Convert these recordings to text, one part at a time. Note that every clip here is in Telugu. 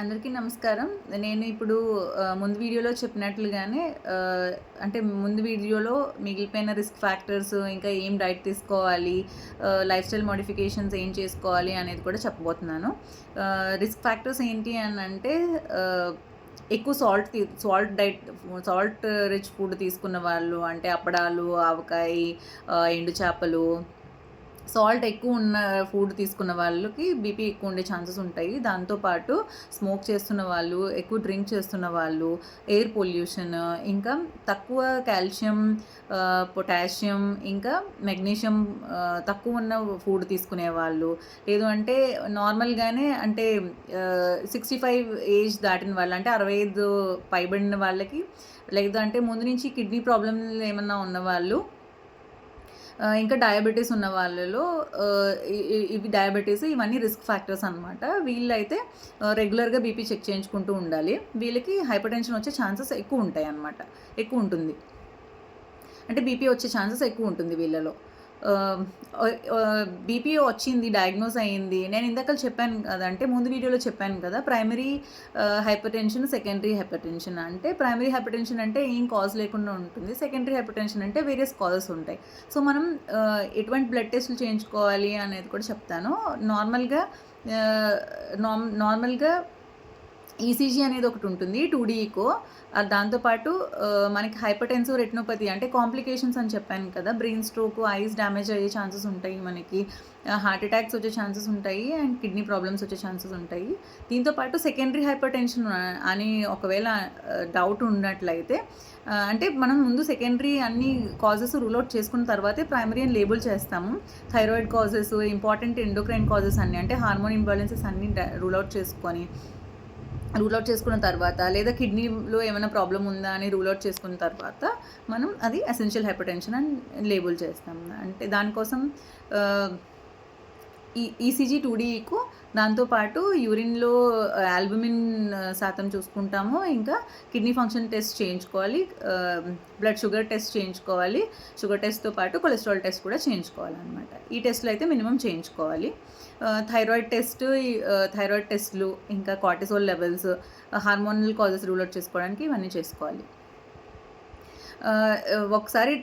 అందరికీ నమస్కారం. నేను ఇప్పుడు ముందు వీడియోలో చెప్పినట్లుగానే అంటే ముందు వీడియోలో మిగిలిపోయిన రిస్క్ ఫ్యాక్టర్స్ ఇంకా ఏం డైట్ తీసుకోవాలి లైఫ్ స్టైల్ మోడిఫికేషన్స్ ఏం చేసుకోవాలి అనేది కూడా చెప్పబోతున్నాను. రిస్క్ ఫ్యాక్టర్స్ ఏంటి అని అంటే ఎక్కువ salt salt diet salt rich food తీసుకున్న వాళ్ళు అంటే అప్పడాలు ఆవకాయ ఎండు చేపలు సాల్ట్ ఎక్కువ ఉన్న ఫుడ్ తీసుకున్న వాళ్ళకి బీపీ ఎక్కువ ఉండే ఛాన్సెస్ ఉంటాయి. దాంతోపాటు స్మోక్ చేస్తున్న వాళ్ళు ఎక్కువ డ్రింక్ చేస్తున్న వాళ్ళు ఎయిర్ పొల్యూషన్ ఇంకా తక్కువ కాల్షియం పొటాషియం ఇంకా మెగ్నీషియం తక్కువ ఉన్న ఫుడ్ తీసుకునే వాళ్ళు. లేదు అంటే నార్మల్గానే అంటే సిక్స్టీ ఫైవ్ ఏజ్ దాటిన వాళ్ళు అంటే అరవై ఐదు పైబడిన వాళ్ళకి లేదంటే అంటే ముందు నుంచి కిడ్నీ ప్రాబ్లమ్లు ఏమన్నా ఉన్నవాళ్ళు ఇంకా డయాబెటీస్ ఉన్న వాళ్ళలో ఇవి డయాబెటీస్ ఇవన్నీ రిస్క్ ఫ్యాక్టర్స్ అనమాట వీళ్ళైతే రెగ్యులర్గా బీపీ చెక్ చేయించుకుంటూ ఉండాలి. వీళ్ళకి హైపర్ టెన్షన్ వచ్చే ఛాన్సెస్ ఎక్కువ ఉంటాయి అన్నమాట ఎక్కువ ఉంటుంది. అంటే బీపీ వచ్చే ఛాన్సెస్ ఎక్కువ ఉంటుంది వీళ్ళలో. బీపీ వచ్చింది డయాగ్నోస్ అయ్యింది. నేను ఇందాక చెప్పాను కదా అంటే ముందు వీడియోలో చెప్పాను కదా primary hypertension secondary hypertension అంటే ప్రైమరీ హైపర్ టెన్షన్ అంటే ఏం కాజ్ లేకుండా ఉంటుంది. సెకండరీ హైపర్ టెన్షన్ అంటే వేరియస్ కాజెస్ ఉంటాయి. సో మనం ఎటువంటి బ్లడ్ టెస్ట్లు చేయించుకోవాలి అనేది కూడా చెప్తాను. నార్మల్గా నార్మల్గా ఈసీజీ అనేది ఒకటి ఉంటుంది టూ డీకో దాంతోపాటు మనకి హైపర్టెన్సివ్ రెటినోపతి అంటే కాంప్లికేషన్స్ అని చెప్పాను కదా బ్రెయిన్ స్ట్రోక్ ఐస్ డ్యామేజ్ అయ్యే ఛాన్సెస్ ఉంటాయి మనకి హార్ట్ అటాక్స్ వచ్చే ఛాన్సెస్ ఉంటాయి అండ్ కిడ్నీ ప్రాబ్లమ్స్ వచ్చే ఛాన్సెస్ ఉంటాయి. దీంతోపాటు సెకండరీ హైపర్ టెన్షన్ అని ఒకవేళ డౌట్ ఉన్నట్లయితే అంటే మనం ముందు సెకండరీ అన్ని కాజెస్ రూల్ అవుట్ చేసుకున్న తర్వాతే ప్రైమరీ అని లేబుల్ చేస్తాము. Thyroid causes important endocrine causes అన్ని అంటే హార్మోన్ ఇంబ్యాలెన్సెస్ అన్ని రూల్ అవుట్ చేసుకొని రూల్ అవుట్ చేసుకున్న తర్వాత లేదా కిడ్నీలో ఏమైనా ప్రాబ్లం ఉందా అని రూల్ అవుట్ చేసుకున్న తర్వాత మనం అది అసెన్షియల్ హైపర్టెన్షన్ అని లేబుల్ చేస్తాం. అంటే దానికోసం ఈ ఈసీజీ టూడీకు దాంతోపాటు యూరిన్లో ఆల్బుమిన్ శాతం చూసుకుంటాము. ఇంకా కిడ్నీ ఫంక్షన్ టెస్ట్ చేయించుకోవాలి. బ్లడ్ షుగర్ టెస్ట్ చేయించుకోవాలి. షుగర్ టెస్ట్తో పాటు కొలెస్ట్రాల్ టెస్ట్ కూడా చేయించుకోవాలన్నమాట. ఈ టెస్ట్లు అయితే మినిమం చేయించుకోవాలి. థైరాయిడ్ టెస్ట్ థైరాయిడ్ టెస్ట్లు ఇంకా cortisol levels hormonal causes rule out చేసుకోవడానికి ఇవన్నీ చేసుకోవాలి. ఒకసారి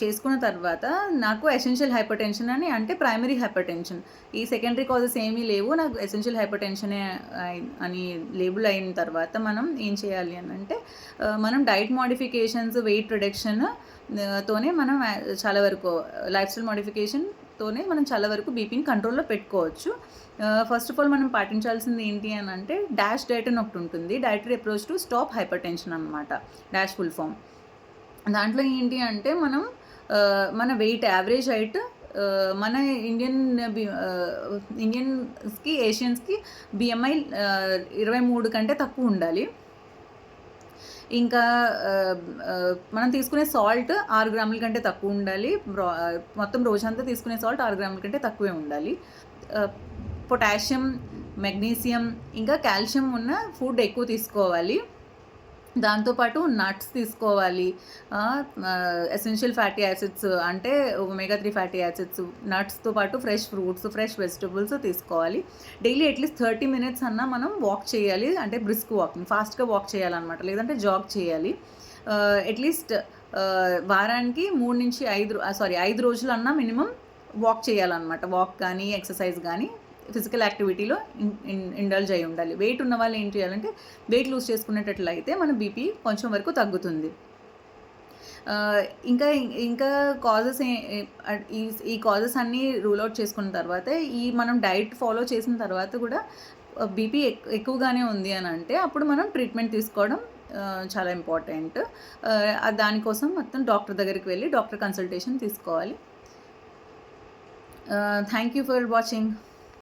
చేసుకున్న తర్వాత నాకు ఎసెన్షియల్ హైపర్ టెన్షన్ అని అంటే ప్రైమరీ హైపర్ టెన్షన్ ఈ సెకండరీ కాజెస్ ఏమీ లేవు నాకు ఎసెన్షియల్ హైపర్ టెన్షనే అని లేబుల్ అయిన తర్వాత మనం ఏం చేయాలి అని అంటే మనం డైట్ మోడిఫికేషన్స్ వెయిట్ రిడక్షన్ తోనే మనం చాలా వరకు లైఫ్ స్టైల్ మోడిఫికేషన్తోనే మనం చాలా వరకు బీపీని కంట్రోల్లో పెట్టుకోవచ్చు. ఫస్ట్ ఆఫ్ ఆల్ మనం పాటించాల్సింది ఏంటి అని అంటే డాష్ డైట్ అని ఒకటి ఉంటుంది. Dietary approach to stop hypertension అనమాట డాష్ ఫుల్ ఫామ్ దాంట్లో ఏంటి అంటే మనం మన వెయిట్ యావరేజ్ హైట్ మన ఇండియన్ ఇండియన్స్కి ఏషియన్స్కి బిఎంఐ ఇరవై మూడు కంటే తక్కువ ఉండాలి. ఇంకా మనం తీసుకునే సాల్ట్ ఆరు గ్రాముల కంటే తక్కువ ఉండాలి. మొత్తం రోజంతా తీసుకునే సాల్ట్ ఆరు గ్రాముల కంటే తక్కువే ఉండాలి. పొటాషియం మెగ్నీషియం ఇంకా కాల్షియం ఉన్న ఫుడ్ ఎక్కువ తీసుకోవాలి. దాంతోపాటు నట్స్ తీసుకోవాలి. ఎసెన్షియల్ ఫ్యాటీ యాసిడ్స్ అంటే ఒమేగా త్రీ ఫ్యాటీ యాసిడ్స్ నట్స్తో పాటు ఫ్రెష్ ఫ్రూట్స్ ఫ్రెష్ వెజిటబుల్స్ తీసుకోవాలి. Daily at least thirty minutes అన్నా మనం వాక్ చేయాలి. అంటే బ్రిస్క్ వాకింగ్ ఫాస్ట్గా వాక్ చేయాలన్నమాట. లేదంటే జాగ్ చేయాలి. అట్లీస్ట్ వారానికి మూడు నుంచి ఐదు సారీ ఐదు రోజులన్నా మినిమం వాక్ చేయాలన్నమాట. వాక్ కానీ ఎక్సర్సైజ్ కానీ ఫిజికల్ యాక్టివిటీలో ఇండల్జ్ అయి ఉండాలి. వెయిట్ ఉన్న వాళ్ళు ఏం చేయాలంటే వెయిట్ లూజ్ చేసుకునేటట్లయితే మన బీపీ కొంచెం వరకు తగ్గుతుంది. ఇంకా ఇంకా కాజెస్ ఈ ఈ కాజెస్ అన్నీ రూల్ అవుట్ చేసుకున్న తర్వాత ఈ మనం డైట్ ఫాలో చేసిన తర్వాత కూడా బీపీ ఎక్కువగానే ఉంది అని అంటే అప్పుడు మనం ట్రీట్మెంట్ తీసుకోవడం చాలా ఇంపార్టెంట్ దానికోసం మొత్తం డాక్టర్ దగ్గరికి వెళ్ళి డాక్టర్ కన్సల్టేషన్ తీసుకోవాలి. Thank you for watching